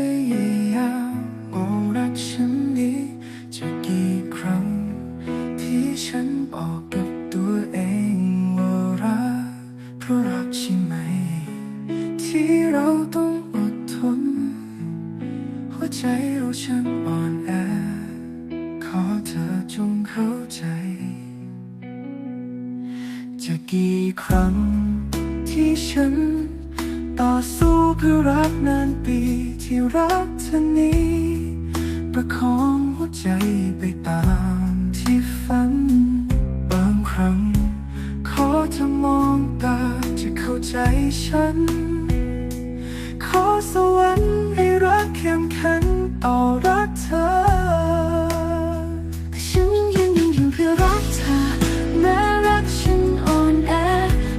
ฉันพยายามมองรักฉันนี้จะกี่ครั้ง ที่ฉันบอกกับตัวเองว่ารักเพราะรักใช่ไหม ที่เราต้องอดทน หัวใจเราช่างอ่อนแอ ขอเธอจงเข้าใจ จะกี่ครั้งที่ฉัน ต่อสู้เพื่อรักนานปีที่รักเธอนี้ ประคองหัวใจไปตามที่ฝัน บางครั้ง ขอเธอมองตาจะเข้าใจฉัน ขอสวรรค์ให้รักเข้มแข็งต่อรักเธอแต่ฉันยังยืนอยู่เพื่อรักเธอแม้รักฉันอ่อนแอ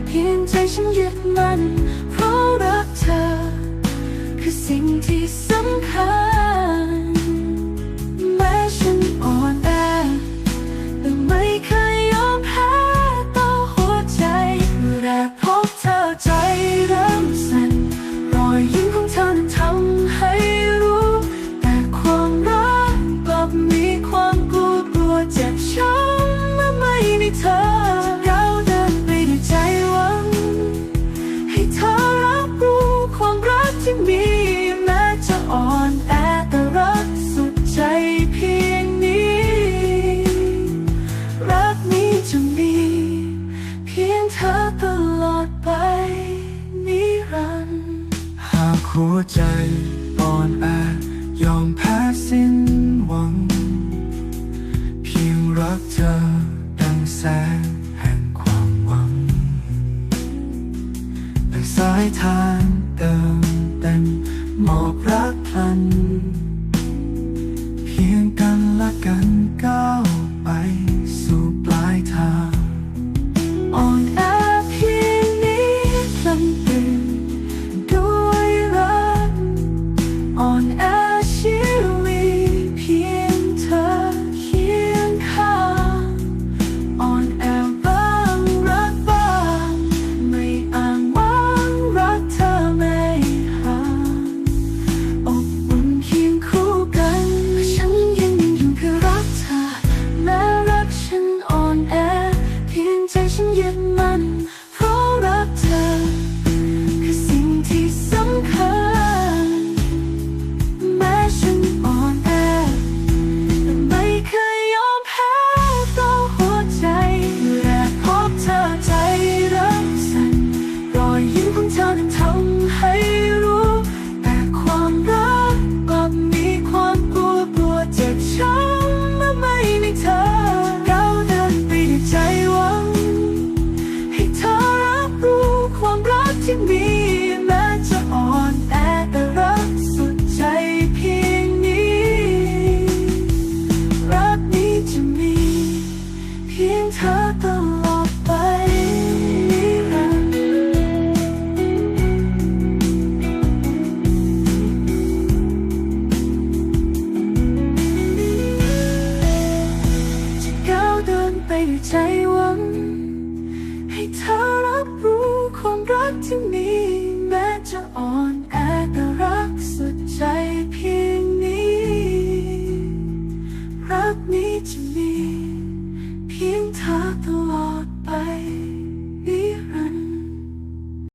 เพียงใจฉันยึดมัน รักเธอ คือสิ่งที่สำคัญ หัวใจอ่อนแอยอมแพ้สิ้นหวัง เพียงรักเธอดังแสงแห่งความหวังดังสายทานเติมเต็มมอบรักพัน 心愿 ด้ใจหวัง ให้เธอรับรู้ความรักที่มี แม้จะอ่อนแอแต่รักสุดใจเพียงนี้ รักนี้จะมี เพียงเธอตลอดไป